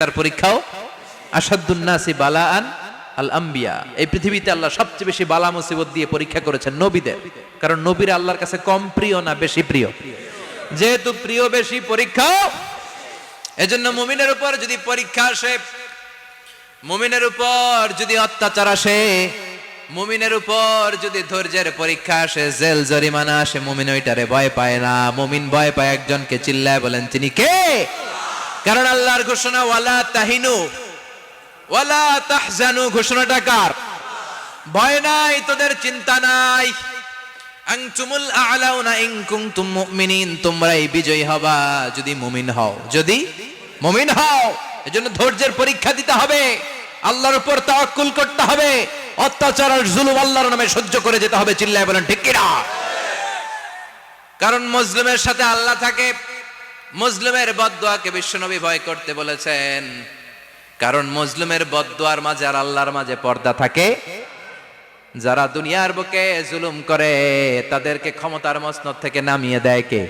তার পরীক্ষাও। আসাদুন্নাসি বালাআন আল আম্বিয়া এই পৃথিবীতে আল্লাহ সবচেয়ে বেশি বালা মুসিবত দিয়ে পরীক্ষা করেছেন নবীদের। কারণ নবীরা আল্লাহর কাছে কম প্রিয় না বেশি প্রিয়। যেহেতু প্রিয় বেশি পরীক্ষা, এজন্য মুমিনের উপর যদি পরীক্ষা আসে, মুমিনের উপর যদি অত্যাচার আসে, মুমিনের উপর যদি ধৈর্যের পরীক্ষা আসে, জেল জরিমানা আসে, মুমিন ওইটারে ভয় পায় না। মুমিন ভয় পায় একজনকে চিল্লায় বলেন, তিনি কে? কারণ আল্লাহর ঘোষণা, ওয়ালা তাহিনু, ওয়ালা তাহজানু ঘোষণাটা কার? ভয় নাই, তোদের চিন্তা নাই। আনতুমুল আ'লাউনা ইন কুনতুম মুমিনিন, তোমরাই বিজয়ী হবা যদি মুমিন হও। যদি মুমিন হও, এজন্য ধৈর্যের পরীক্ষা দিতে হবে। আল্লাহর উপর তাওয়াক্কুল করতে হবে। অত্যাচার আর জুলুম আল্লাহর নামে সহ্য করে যেতে হবে, চিল্লায় বলেন, ঠিক কারণ মুসলিমের সাথে আল্লাহ থাকে মুসলিমের বদদোয়াকে বিশ্বনবী ভয় করতে বলেছেন। কারণ মুসলিমের বদদোয়ার মাঝে আর আল্লাহর মাঝে পর্দা থাকে। যারা দুনিয়ার বুকে জুলুম করে, তাদেরকে ক্ষমতার মসনদ থেকে নামিয়ে দেয় কে?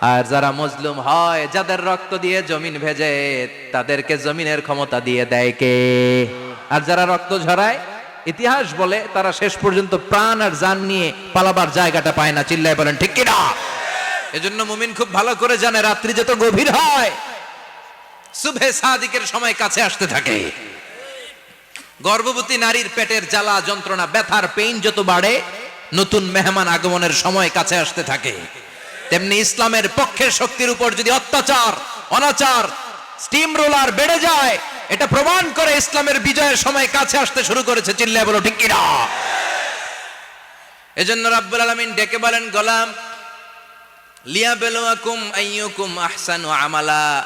আর যারা মজলুম হয়, যাদের রক্ত দিয়ে জমিন ভেজে, তাদেরকে জমিনের ক্ষমতা দিয়ে দেয় কে? আর যারা রক্ত ঝরায়, ইতিহাস বলে তারা শেষ পর্যন্ত প্রাণ আর জান নিয়ে পালাবার জায়গাটা পায় না। চিল্লায় বলেন, ঠিক কিনা? এজন্য মুমিন খুব ভালো করে জানে, রাত্রি যত গভীর হয় সুভে সাদিকের সময় কাছে আসতে থাকে। গর্ভবতী নারীর পেটের জ্বালা, যন্ত্রণা, ব্যথার পেইন যত বাড়ে, নতুন মেহমান আগমনের সময় কাছে আসতে থাকে। তেমনি ইসলামের পক্ষের শক্তির উপর যদি অত্যাচার, অনাচার স্টিম রোলার বেড়ে যায়, এটা প্রমাণ করে ইসলামের বিজয়ের সময় কাছে আসতে শুরু করেছে, চিল্লায় বলো, ঠিক কিনা? এজন্য রাব্বুল আলামিন ডেকে বলেন, গোলাম লিয়া বেলুয়াকুম আইয়ুকুম আহসানু আমালা।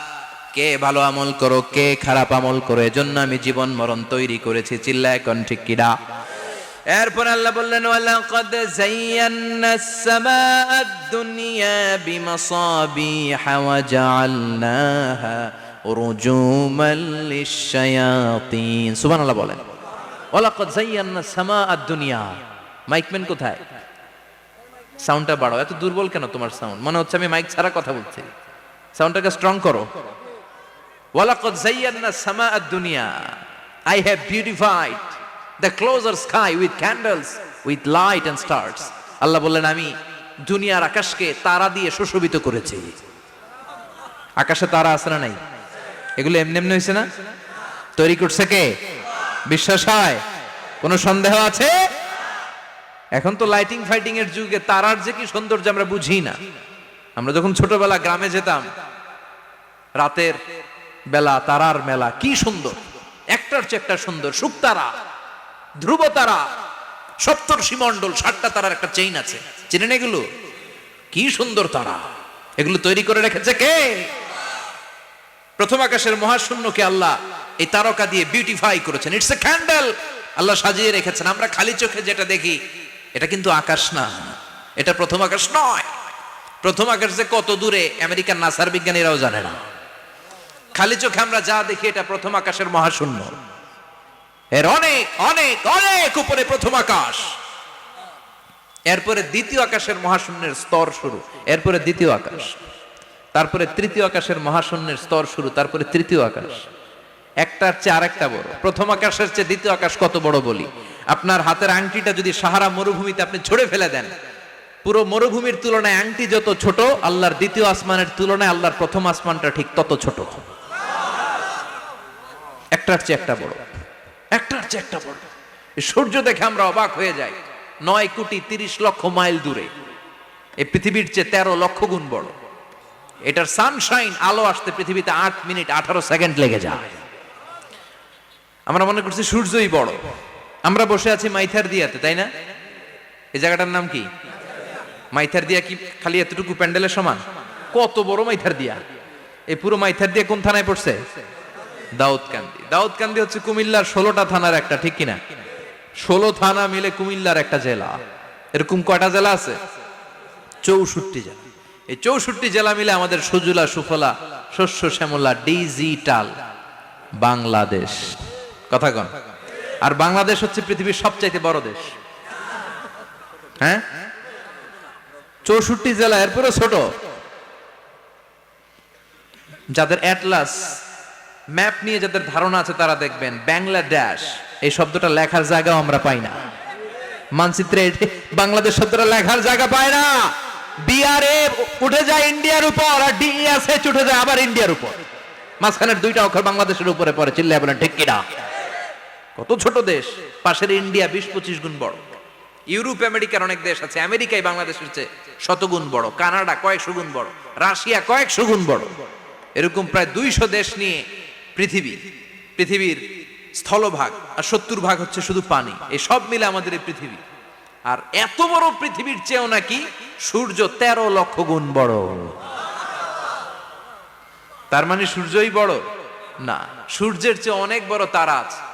কে ভালো আমল করো, কে খারাপ আমল করো, এজন্য আমি জীবন মরণ তৈরি করেছি চিল্লা এখন ঠিক কিনা এরপর আল্লাহ বললেন, ওয়ালাকাদ যায়্যানা আস-সামাআ দুনিয়া বিমাসাবিহা ওয়া জাআলনাহা রুজুমান লিশ-শায়াতিন। সুবহানাল্লাহ বলেন, ওয়ালাকাদ যায়্যানা আস-সামাআ দুনিয়া। মাইকম্যান কোথায়? সাউন্ডটা বাড়াও। এত দুর্বল কেন তোমার সাউন্ড মনে হচ্ছে আমি মাইক ছাড়া কথা বলছি। সাউন্ডটাকে স্ট্রং করো। ওয়ালাকাদ যায়্যানা সামা দুনিয়া। I have beautified the closer sky with candles with light and stars Allah বললেন, আমি দুনিয়ার আকাশকে তারা দিয়ে সুশোভিত করেছি। আকাশে তারা আছে না নাই? এগুলো এমনি এমনি হয়েছে না? তৈরি করছে কে? বিশ্বাস হয়? কোনো সন্দেহ আছে? এখন তো লাইটিং ফাইটিং এর যুগে, তারার যে কি সৌন্দর্য আমরা বুঝি না। আমরা যখন ছোটবেলা গ্রামে যেতাম, রাতের বেলা, তারার মেলা, কি সুন্দর। একটার চেয়ে একটা সুন্দর শুকতারা ধ্রুব তারা সপ্তর সীমণ্ডল ষাটটা তারার একটা চেইন আছে। চেনেন এগুলো? কি সুন্দর তারা। এগুলো তৈরি করে রেখেছে কে? প্রথম আকাশের মহাশূন্যকে আল্লাহ এই তারকা দিয়ে বিউটিফাই করেছেন। ইটস এ ক্যান্ডেল আল্লাহ সাজিয়ে রেখেছেন। আমরা খালি চোখে যেটা দেখি এটা কিন্তু আকাশ না। এটা প্রথম আকাশ নয়। প্রথম আকাশ যে কত দূরে, আমেরিকার নাসার বিজ্ঞানীরাও জানে না। খালি চোখে আমরা যা দেখি, এটা প্রথম আকাশের মহাশূন্য। এর অনেক অনেক অনেক উপরে প্রথম আকাশ। এরপরে দ্বিতীয় আকাশের মহাশূন্যের স্তর শুরু। এরপরে দ্বিতীয় আকাশ। তারপরে তৃতীয় আকাশের মহাশূন্যের স্তর শুরু। তারপরে তৃতীয় আকাশ। একটার চেয়ে আরেকটা বড়। প্রথম আকাশের চেয়ে দ্বিতীয় আকাশ কত বড় বলি? আপনার হাতের আংটিটা যদি সাহারা মরুভূমিতে আপনি ছড়ে ফেলে দেন, পুরো মরুভূমির তুলনায় আংটি যত ছোট, আল্লাহর দ্বিতীয় আসমানের তুলনায় আল্লাহর প্রথম আসমানটা ঠিক তত ছোট। একটার চেয়ে একটা বড়। একটার চেয়ে একটা বড়। সূর্য দেখে আমরা অবাক হয়ে যাই। নয় কোটি তিরিশ লক্ষ মাইল দূরে। এই পৃথিবীর চেয়ে তেরো লক্ষ গুণ বড়। এটার সানশাইন আলো আসতে পৃথিবীতে আট মিনিট আঠারো সেকেন্ড লেগে যায়। আমরা মনে করছি সূর্যই বড়। আমরা বসে আছি মাইথার দিয়াতে, তাই না? এই জায়গাটার নাম কি? মাইথার দিয়া কি খালি এতটুকু প্যান্ডেলের সমান? কত বড় মাইথার দিয়া? এই পুরো মাইথার দিয়া কোন থানায় পড়ছে? দাউদকান্দি। দাউদকান্দি হচ্ছে কুমিল্লার ষোলোটা থানার একটা, ঠিক কিনা? ষোলো থানা মিলে কুমিল্লার একটা জেলা। এরকম কয়টা জেলা আছে? চৌষট্টি জেলা। এই চৌষট্টি জেলা মিলে আমাদের সুজলা, সুফলা, শস্য, শ্যামলা, ডিজিটাল বাংলাদেশ। কথা কন। আর বাংলাদেশ হচ্ছে পৃথিবীর সবচাইতে বড় দেশ। হ্যাঁ? চৌষট্টি জেলা এরপরে ছোট। যাদের অ্যাটলাস ম্যাপ নিয়ে যাদের ধারণা আছে তারা দেখবেন, বাংলাদেশ। এই শব্দটা লেখার জায়গাও আমরা পাই না। মানচিত্রে বাংলাদেশ শব্দটা লেখার জায়গা পায় না। বিআরএ উঠে যায় ইন্ডিয়ার উপর আর ডিএসএচ উঠে যায় আবার ইন্ডিয়ার উপর। মাঝখানের দুইটা অক্ষর বাংলাদেশের উপরে পড়ে, চিল্লায় বলেন, ঠিক কিনা? কত ছোট দেশ? পাশের ইন্ডিয়া বিশ পঁচিশ গুণ বড়। ইউরোপ, আমেরিকার অনেক দেশ আছে। আমেরিকায় বাংলাদেশের চেয়ে শতগুণ বড়। কানাডা কয়েকশো গুণ বড়। রাশিয়া কয়েকশো গুণ বড়। এরকম প্রায় দুইশো দেশ নিয়ে পৃথিবী, পৃথিবীর স্থলভাগ আর সত্তর ভাগ হচ্ছে শুধু পানি। এই সব মিলে আমাদের এই পৃথিবী। আর এত বড় পৃথিবীর চেয়েও নাকি সূর্য তেরো লক্ষ গুণ বড়। তার মানে সূর্যই বড়? না, সূর্যের চেয়ে অনেক বড় তারা আছে।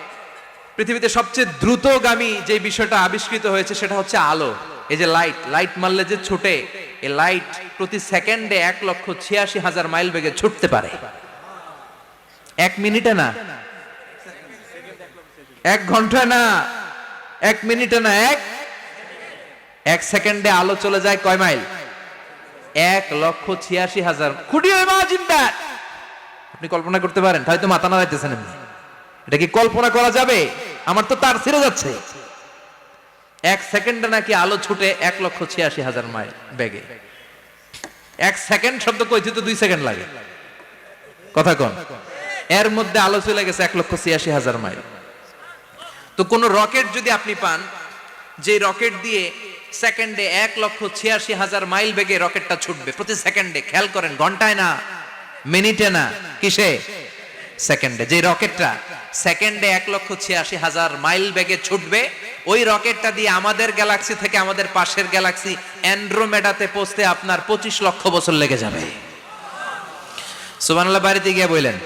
পৃথিবীতে সবচেয়ে দ্রুতগামী যে বিষয়টা আবিষ্কৃত হয়েছে সেটা হচ্ছে আলো। এই যে লাইট লাইট মারলে যে ছোটে, এই লাইট প্রতি সেকেন্ডে এক লক্ষ ছিয়াশি হাজার মাইল বেগে ছুটতে পারে। এক মিনিটে না। এক ঘণ্টা না। এক মিনিটে না। এক এক সেকেন্ডে আলো চলে যায় কয় মাইল এক লক্ষ ছিয়াশি হাজার। খুঁটি ইমাজিন দ্যাট আপনি কল্পনা করতে পারেন, হয়তো মাথা না যাইতেছেন এমনি। এটা কি কল্পনা করা যাবে? আমার তো তার ছিঁড়ে যাচ্ছে। এক সেকেন্ডে নাকি আলো ছুটে এক লক্ষ ছিয়াশি হাজার মাইল বেগে। এক সেকেন্ড শব্দ কইতে তো দুই সেকেন্ড লাগে। কথা কন। এর মধ্যে আলো চলে গেছে এক লক্ষ ছিয়াশি হাজার মাইল। তো কোন রকেট যদি আপনি পান, যে রকেট দিয়ে সেকেন্ডে এক লক্ষ ছিয়াশি হাজার মাইল বেগে রকেটটা ছুটবে, প্রতি সেকেন্ডে, খেয়াল করেন, ঘন্টায় না, মিনিটে না, কিসে? সেকেন্ডে, যে রকেটটা, সেকেন্ডে এক লক্ষ ছিয়াশি হাজার মাইল বেগে ছুটবে, ওই রকেটটা দিয়ে আমাদের গ্যালাক্সি থেকে আমাদের পাশের গ্যালাক্সি অ্যান্ড্রোমেডাতে পৌঁছতে আপনার পঁচিশ লক্ষ বছর লেগে যাবে। সুবানাল্লাহ বাড়িতে গিয়ে বললেন,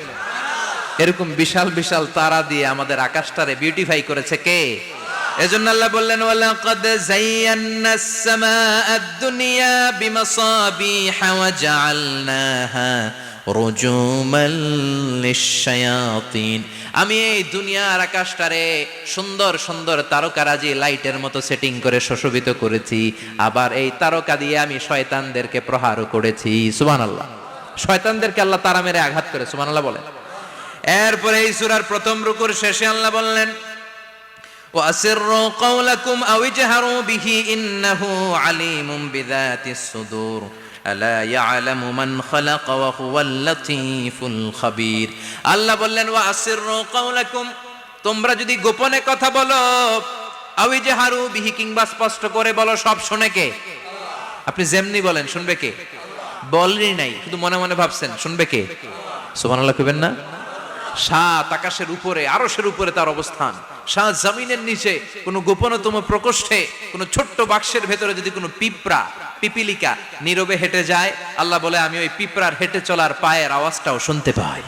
এরকম বিশাল বিশাল তারা দিয়ে আমাদের আকাশটারে বিউটিফাই করেছে কে? এজন্য আল্লাহ বললেন, ওয়ালাকাদ যায়্যানাস সামাআদ দুনিয়া বিমাসাবিহা ওয়া জাআলনাহা আমি এই দুনিয়ার আকাশটারে সুন্দর সুন্দর তারকারাজি লাইটের মতো সেটিং করে সুশোভিত করেছি আবার এই তারকা দিয়ে আমি শয়তানদেরকে প্রহারও করেছি সুবহানাল্লাহ শয়তানদেরকে আল্লাহ তারা মেরে আঘাত করে সুবহানাল্লাহ বলেন এরপরে এই সূরার প্রথম রুকুর শেষে আল্লাহ বললেন وأسروا قولكم أو اجهروا به إنه عليم بذات الصدور খাবীর। আল্লাহ বললেন, ওয়া আসিরু তোমরা যদি গোপনে কথা বলো ওই যে হারু বিহি কিংবা স্পষ্ট করে বলো, সব শুনে কে? আপনি যেমনি বলেন, শুনবে কে? বলি নাই শুধু মনে মনে ভাবছেন, শুনবে কে? সুবহানাল্লাহ কইবেন না? সাত আকাশের উপরে, আরশের উপরে তার অবস্থান। সাত জমিনের নিচে, কোনো গোপনতম প্রকোষ্ঠে, কোনো ছোট্ট বাক্সের ভেতরে যদি কোনো পিঁপড়া পিপিলিকা নীরবে হেঁটে যায় আল্লাহ বলে আমি ওই পিঁপড়ার হেঁটে চলার পায়ের আওয়াজটাও শুনতে পাই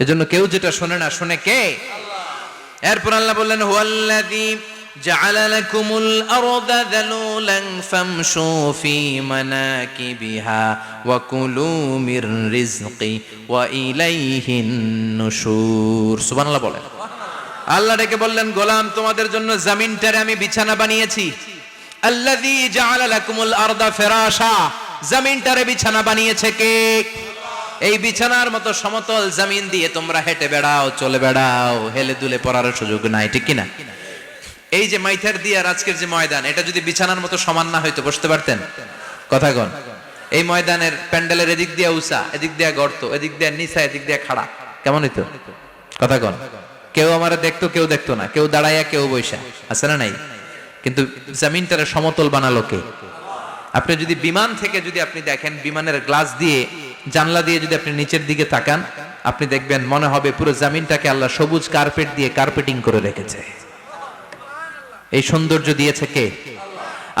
এজন্য কেউ যেটা শোনে না শুনে কে এরপর আল্লাহ বললেন হুয়াল্লাযী جعل لكم الأرض ذلولا فامشوا في مناكبها وكلوا من رزقه وإليه النشور سبحان الله বলেন আল্লাহ ডেকে বললেন গোলাম তোমাদের জন্য জমিনটারে আমি বিছানা বানিয়েছি আল্লাযী জাআলা লাকুমুল আরদা ফিরাশা। জমিনটারে বিছানা বানিয়েছে কে? এই বিছানার মতো সমতল জমিন দিয়ে তোমরা হেঁটে বেড়াও, চলে বেড়াও, হেলে দুলে পড়ার সুযোগ নাই, ঠিক কিনা? এই যে মাইথার দিয়ার আজকের যে ময়দান, এটা যদি বিছানার মতো সমান না হয়তো বসতে পারতেন? কথা কন। এই ময়দানের প্যান্ডেলের এদিক দিয়ে উষা এদিক দিয়ে গর্ত, এদিক দিয়ে নিচা, এদিক দিয়ে খাড়া। কেমন হইতো? কথা কন। কেউ আমার দেখতো, কেউ দেখতো না। কেউ দাঁড়াইয়া, কেউ বৈশা আছে না নাই? কিন্তু জমিনটারে সমতল বানালো কে? আপনি যদি বিমান থেকে যদি আপনি দেখেন, বিমানের গ্লাস দিয়ে, জানলা দিয়ে যদি আপনি নিচের দিকে তাকান, আপনি দেখবেন মনে হবে পুরো জমিনটাকে আল্লাহ সবুজ কার্পেট দিয়ে কার্পেটিং করে রেখেছে। এই সৌন্দর্য দিয়েছে কে?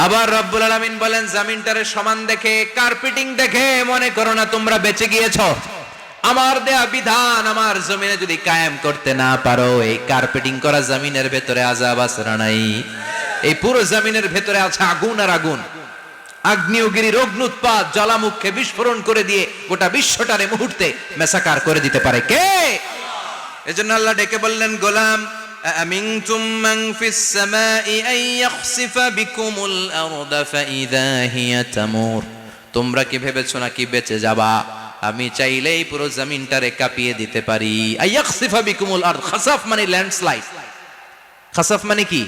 আবার রব্বুল আলামিন বলেন, জামিনটারে সমান দেখে, কার্পেটিং দেখে মনে করো না তোমরা বেঁচে গিয়েছো। আমার দেয়া বিধান আমার জমিনে যদি কায়েম করতে না পারো, এই কার্পেটিং করা জমিনের ভেতরে আজাব না নাই। এই পুরো জমিনের ভেতরে আছে আগুন আর আগুন আগ্নেয়গিরির অগ্নুৎপাত জ্বালামুখে বিস্ফোরণ করে দিয়ে গোটা বিশ্বটারে মুহূর্তে মেসাকার করে দিতে পারে কে এজন্য আল্লাহ ডেকে বললেন গোলাম أأمنتم من في السماء أن يخسف بكم الأرض فإذا هي تمور তোমরা কি ভেবেছো নাকি বেঁচে যাবা আমি চাইলেই পুরো জমিনটারে কাঁপিয়ে দিতে পারি আইয়াখসিফা বিকুমুল আরদ খাসাফ মানে ল্যান্ডস্লাইড খাসাফ মানে কি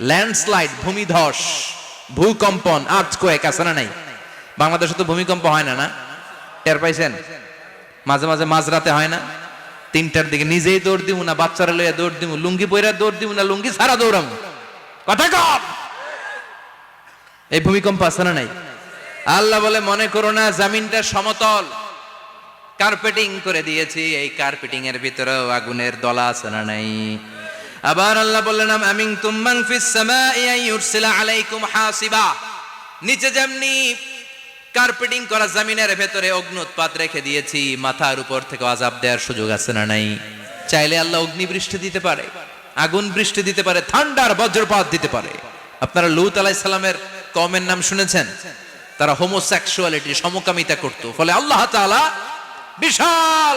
ল্যান্ডস্লাইড ভূমিধস, ভূকম্পন আর্থকোয়েক আছে না নাই? বাংলাদেশে তো ভূমিকম্প হয় না না? টের পাইছেন? মাঝে মাঝে মাঝরাতে হয় না? তিনটার দিকে নিজেই দৌড় দিব না, বাচ্চারা লইয়া দৌড় দিব লুঙ্গি পইরা দৌড় দিব না, লুঙ্গি ছাড়া দৌড়াম। কথা কম! এই ভূমিকম্প আছে না নাই? আল্লাহ বলে, মনে করো না, জামিনটা সমতল। কার্পেটিং করে দিয়েছি, এই কার্পেটিং এর ভিতরেও আগুনের দলা আছে না নাই? আবার আল্লাহ বললেন আমিন তুম্মান ফিস সামাই ইউরসিলা আলাইকুম হাসিবা। নিচে যেমনি কার্পেটিং করা জমিনের ভেতরে অগ্নুৎপাত রেখে দিয়েছি, মাথার উপর থেকে আজাব দেওয়ার সুযোগ আছে না নাই? চাইলে আল্লাহ অগ্নি বৃষ্টি দিতে পারে, আগুন বৃষ্টি দিতে পারে, ঠান্ডার বজ্রপাত দিতে পারে। আপনারা লুত আলাই সালামের কমের নাম শুনেছেন? তারা হোমোসেক্সুয়ালিটি সমকামিতা করত। ফলে আল্লাহ তাআলা বিশাল